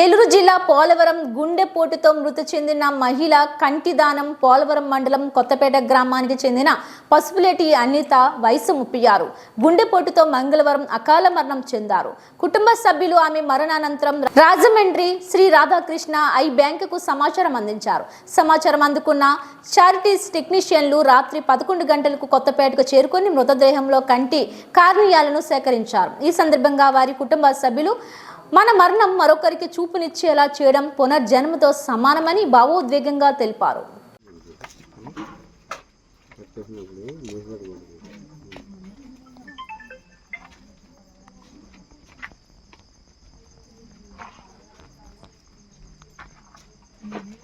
ఏలూరు జిల్లా పోలవరం గుండెపోటుతో మృతి చెందిన మహిళ కంటిదానం పోలవరం మండలం కొత్తపేట గ్రామానికి చెందిన పసుపులేటి అనిత వయసు ముప్పై ఆరు గుండెపోటుతో మంగళవారం అకాల మరణం చెందారు. కుటుంబ సభ్యులు ఆమె మరణానంతరం రాజమండ్రి శ్రీ రాధాకృష్ణ ఐ బ్యాంకుకు సమాచారం అందించారు. సమాచారం అందుకున్న చారిటీస్ టెక్నీషియన్లు రాత్రి పదకొండు గంటలకు కొత్తపేటకు చేరుకొని మృతదేహంలో కంటి కార్నియాలను సేకరించారు. ఈ సందర్భంగా వారి కుటుంబ సభ్యులు మన మరణం మరొకరికి చూపునిచ్చేలా చేయడం పునర్జన్మతో సమానమని భావోద్వేగంగా తెలిపారు Mm-hmm.